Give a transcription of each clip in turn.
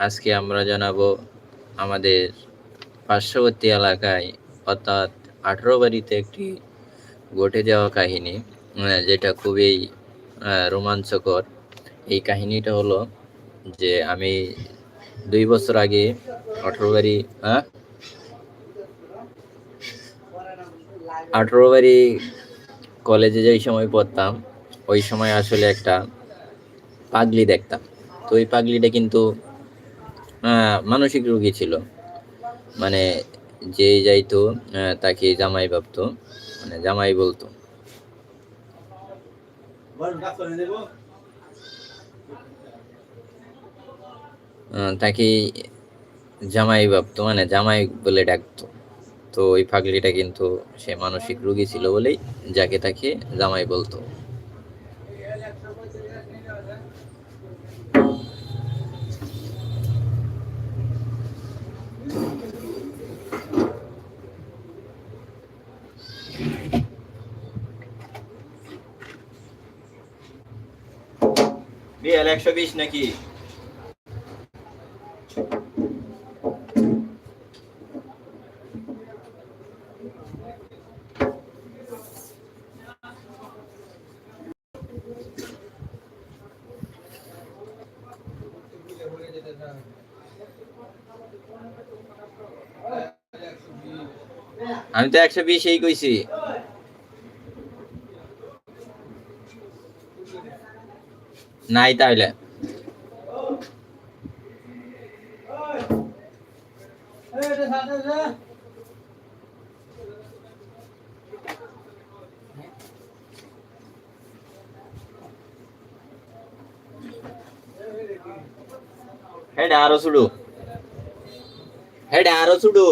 আজকে আমরা জানাব আমাদের পার্শ্ববর্তী এলাকায় অর্থাৎ আঠারো বাড়িতে একটি ঘটে যাওয়া কাহিনী যেটা খুবই রোমাঞ্চকর। এই কাহিনীটা হলো যে আমি দুই বছর আগে আঠারো বাড়ি হ্যাঁ? আঠারো বাড়ি কলেজে যেই সময় পড়তাম, ওই সময় আসলে একটা পাগলি দেখতাম। তো ওই পাগলিটা কিন্তু মানসিক রোগী ছিল। মানে যে যাইতো তাকে জামাই ভাবতো মানে জামাই বলতো। তাকে জামাই ভাবতো মানে জামাই বলে ডাকতো। তো ওই পাগলিটা কিন্তু সে মানসিক রোগী ছিল বলেই যাকে তাকে জামাই বলতো। বিয়াল একশো বিশ নাকি? আমি তো একশো বিশ এই কইছি। নাই তাহলে হেড আরো শুডু হেড আরো শুডু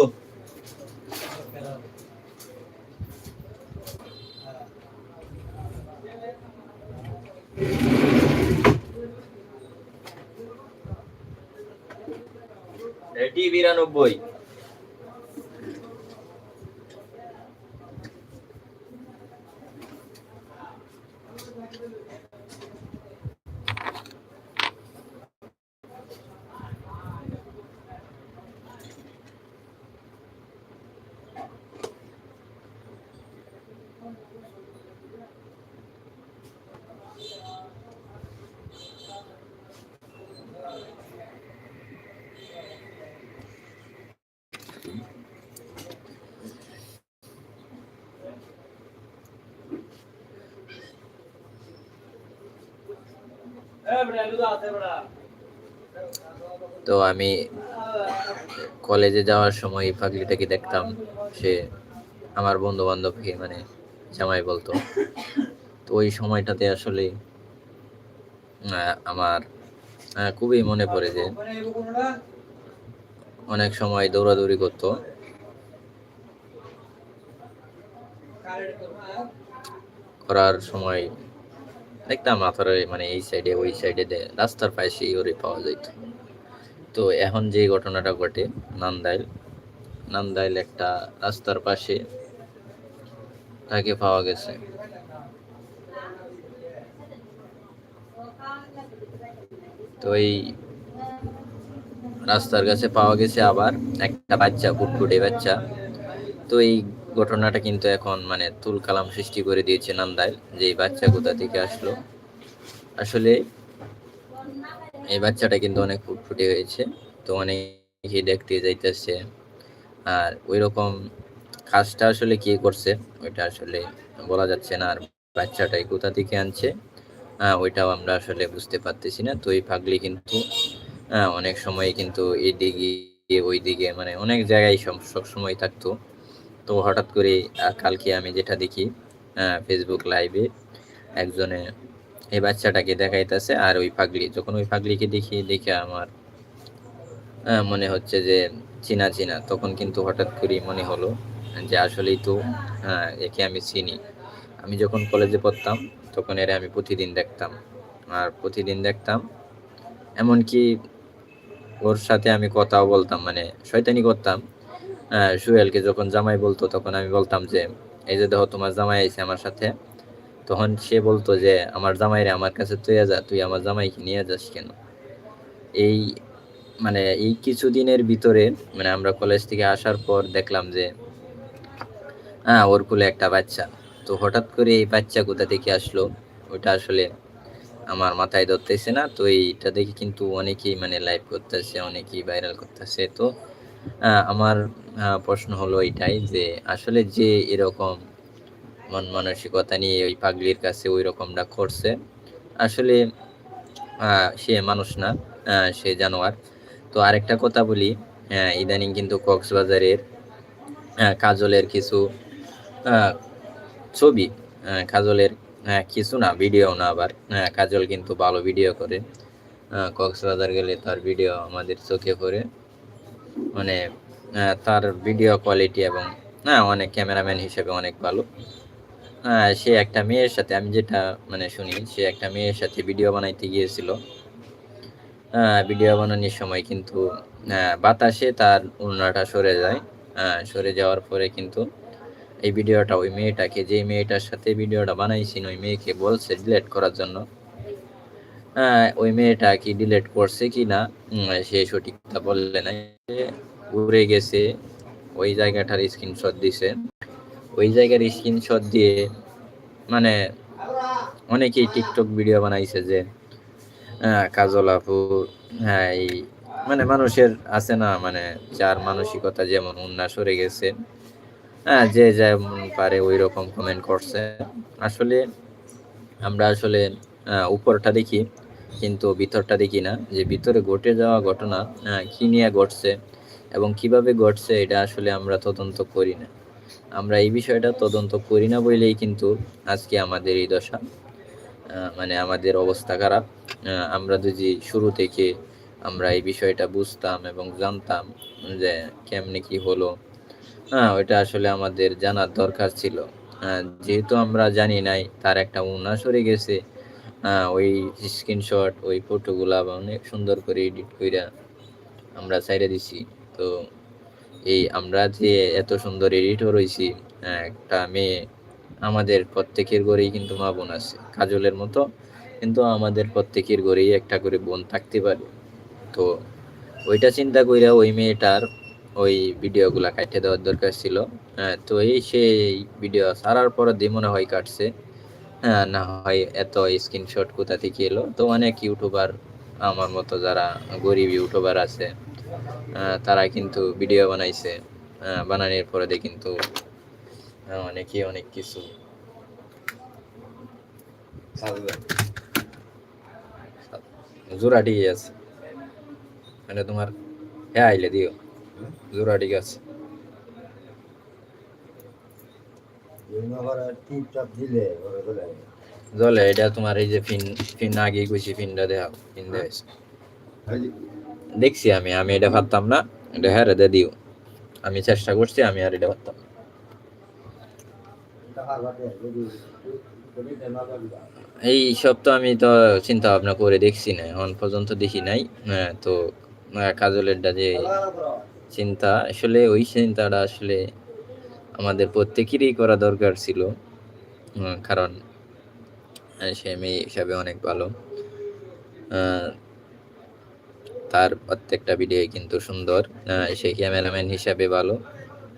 এটি বিরানব্বই তো আমি কলেজে যাওয়ার সময় পাগলিটাকে দেখতাম। সে আমার বন্ধু বান্ধবকে মানে জামাই বলতো। তো ওই সময়টাতে আসলে আমার খুবই মনে পড়ে যে অনেক সময় দৌড়াদৌড়ি করতো। করার সময় দেখতাম মাথার মানে এই সাইডে ওই সাইডে রাস্তার পাশে ওরে পাওয়া যেত তো এখন যে ঘটনাটা ঘটে, নান্দাইল নান্দাইল একটা রাস্তার পাশে তাকে পাওয়া গেছে। তো এই রাস্তার কাছে পাওয়া গেছে আবার একটা বাচ্চা ফুটফুটে বাচ্চা। তো এই ঘটনাটা কিন্তু এখন মানে তুল কালাম সৃষ্টি করে দিয়েছে নান্দাইল যে এই বাচ্চা কোথা থেকে আসলো। আসলে এই বাচ্চাটা কিন্তু অনেক ফুটফুটে হয়েছে তো অনেকে দেখতে যাইতেছে। আর ওই রকম কাজটা আসলে কে করছে ওইটা আসলে বলা যাচ্ছে না আর বাচ্চাটাই কোথা থেকে আনছে আহ, ওইটাও আমরা আসলে বুঝতে পারতেছি না। তো এই পাগলি কিন্তু অনেক সময় কিন্তু এইদিকে ওই দিকে মানে অনেক জায়গায় সব- সবসময় থাকতো। তো হঠাৎ করে কালকে আমি যেটা দেখি ফেসবুক লাইভে একজনে এই বাচ্চাটাকে দেখাইতেছে আর ওই পাগলি, যখন ওই পাগলিকে দেখি, দেখে আমার মনে হচ্ছে যে চিনা চিনা। তখন কিন্তু হঠাৎ করে মনে হলো যে আসলেই তো হ্যাঁ একে আমি চিনি। আমি যখন কলেজে পড়তাম, তখন এরা আমি প্রতিদিন দেখতাম। আর প্রতিদিন দেখতাম, এমনকি ওর সাথে আমি কথাও বলতাম মানে শয়তানি করতাম। আহ, সুহেলকে যখন জামাই বলতো তখন আমি বলতাম যে এই যে দেখো তোমার জামাই আইছে আমার সাথে। তখন সে বলতো যে আমার জামাইরে আমার কাছে তুই যা তুই আমার জামাইকে নিয়ে যাস কেন? এই মানে এই কিছুদিনের ভিতরে মানে আমরা কলেজ থেকে আসার পর দেখলাম যে হ্যাঁ ওর কোলে একটা বাচ্চা। তো হঠাৎ করে এই বাচ্চা কোথা থেকে আসলো? ওটা আসলে আমার মাথায় ধরতেছে না। তো এইটা দেখে কিন্তু অনেকেই মানে লাইভ করতেছে অনেকেই ভাইরাল করতেছে। তো আমার প্রশ্ন হলো এটাই যে আসলে যে এরকম মন মানসিকতা নিয়ে ওই পাগলির কাছে ওই রকমটা করছে, আসলে সে মানুষ না সে জানোয়ার। তো আরেকটা কথা বলি ইদানিং কিন্তু কক্সবাজারের কাজলের কিছু ছবি কাজলের হ্যাঁ কিছু না, ভিডিও না আবার হ্যাঁ কাজল কিন্তু ভালো ভিডিও করে কক্সবাজার গেলে তার ভিডিও আমাদের চোখে পড়ে। মানে তার ভিডিও কোয়ালিটি এবং হ্যাঁ অনেক ক্যামেরাম্যান হিসেবে অনেক ভালো। সে একটা মেয়ের সাথে, আমি যেটা মানে শুনি, সে একটা মেয়ের সাথে ভিডিও বানাইতে গিয়েছিল। ভিডিও বানানোর সময় কিন্তু বাতাসে তার উন্নাটা সরে যায়। সরে যাওয়ার পরে কিন্তু এই ভিডিওটা ওই মেয়েটাকে যে মেয়েটার সাথে ভিডিওটা বানাইছেন ওই মেয়েকে বলছে ডিলেট করার জন্য। ওই মেয়েটা কি ডিলেট করছে কি না সে সঠিকটা বললে না সে উড়ে গেছে, ওই জায়গাটার স্ক্রিনশট দিছে। ওই জায়গার স্ক্রিনশট দিয়ে মানে অনেকেই টিকটক ভিডিও বানাইছে যে কাজল আপু হ্যাঁ এই মানে মানুষের আছে না মানে যার মানসিকতা যেমন উন্নাস সরে গেছে হ্যাঁ যে যেমন পারে ওই রকম কমেন্ট করছে। আসলে আমরা আসলে উপরটা দেখি। কিন্তু ভিতরটা দেখি না যে ভিতরে ঘটে যাওয়া ঘটনা আহ, কি নিয়ে ঘটছে এবং কীভাবে ঘটছে এটা আসলে আমরা তদন্ত করি না। আমরা এই বিষয়টা তদন্ত করি না বলেই কিন্তু আজকে আমাদের এই দশা মানে আমাদের অবস্থা খারাপ। আমরা যদি শুরু থেকে আমরা এই বিষয়টা বুঝতাম এবং জানতাম যে কেমনে কি হলো হ্যাঁ ওইটা আসলে আমাদের জানার দরকার ছিল। যেহেতু আমরা জানি নাই তার একটা উন্না সরে গেছে ওই স্ক্রিনশট ওই ফটোগুলা অনেক সুন্দর করে এডিট কইরা আমরা সাইডে দিছি। তো এই আমরা যে এত সুন্দর এডিটর হইছি আহ, একটা মেয়ে আমাদের প্রত্যেকের ঘরেই কিন্তু মা বোন আছে কাজলের মতো। কিন্তু আমাদের প্রত্যেকের ঘরেই একটা করে বোন থাকতে পারে। তো ওইটা চিন্তা কইরা ওই মেয়েটার ওই ভিডিওগুলা কাটতে দেওয়ার দরকার ছিল। হ্যাঁ, তো এই সেই ভিডিও সারার পরে দিয়ে মনে হয় কাটছে। হ্যাঁ না হয় এত স্ক্রিনশট কোথা থেকে এলো? তো অনেক ইউটিউবার আমার মতো যারা গরিব ইউটিউবার আছে তারা কিন্তু ভিডিও বানাইছে। বানানোর পরে কিন্তু অনেকে অনেক কিছু ঠিক আছে। মানে তোমার হ্যাঁ আইলে দিও। ঠিক আছে। জলে। এটা তোমার এই যে ফিন ফিন আগে কইছি ফিনটা দেওয়া ফিন দেওয়া দেখছি আমি আমি এটা ভাবতাম না এটা হ্যাঁ রে দিও। আমি চেষ্টা করছি আমি আর এটা ভাবতাম এই সব তো আমি তো চিন্তা ভাবনা করে দেখছি না এখন পর্যন্ত দেখি নাই। হ্যাঁ, তো আহ, কাজলেরটা যে চিন্তা আসলে ওই চিন্তাটা আসলে আমাদের প্রত্যেকেরই করা দরকার ছিল। কারণ সে মেয়ে হিসাবে অনেক ভালো। তার প্রত্যেকটা ভিডিও কিন্তু সুন্দর। সে ক্যামেরাম্যান হিসাবে ভালো।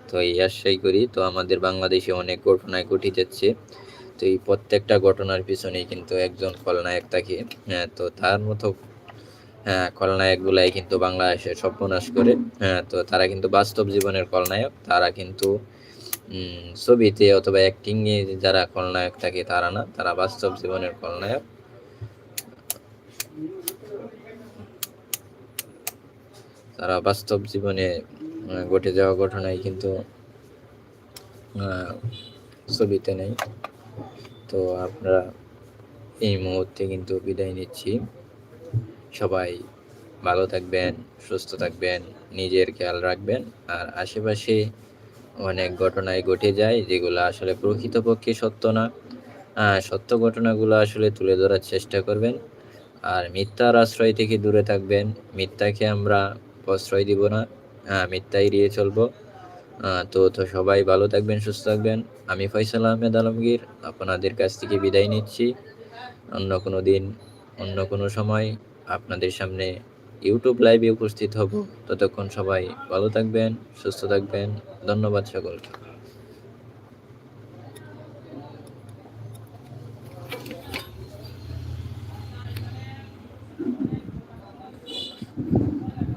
তো এই আশাই করি, তো আমাদের বাংলাদেশে অনেক ঘটনায় ঘটে যাচ্ছে তো এই প্রত্যেকটা ঘটনার পিছনেই কিন্তু একজন খলনায়ক থাকে। হ্যাঁ তো তার মতো হ্যাঁ খলনায়ক গুলাই কিন্তু বাংলাদেশে সর্বনাশ করে। হ্যাঁ তো তারা কিন্তু বাস্তব জীবনের খলনায়ক। তারা কিন্তু ছবিতে অথবা অ্যাক্টিং এ যারা খলনায়ক থাকে তারা না, তারা বাস্তব জীবনের খলনায়ক। তারা বাস্তব জীবনে ঘটে যাওয়া ঘটনায় কিন্তু ছবিতে নেই। তো আপনারা এই মুহূর্তে কিন্তু বিদায় নিচ্ছি। সবাই ভালো থাকবেন, সুস্থ থাকবেন, নিজের খেয়াল রাখবেন, আর আশেপাশে অনেক ঘটনায় ঘটে যায় যেগুলো আসলে প্রকৃতপক্ষে সত্য না। সত্য ঘটনাগুলো আসলে তুলে ধরার চেষ্টা করবেন। আর মিথ্যার আশ্রয় থেকে দূরে থাকবেন। মিথ্যাকে আমরা প্রশ্রয় দিব না। মিথ্যা এড়িয়ে চলবো। তো তো সবাই ভালো থাকবেন, সুস্থ থাকবেন। আমি ফয়সাল আহমেদ আলমগীর, আপনাদের কাছ থেকে বিদায় নিচ্ছি। অন্য কোনো দিন, অন্য কোনো সময় আপনাদের সামনে ইউটিউব লাইভে উপস্থিত হব। ততক্ষণ সবাই ভালো থাকবেন সুস্থ থাকবেন। ধন্যবাদ সকলকে।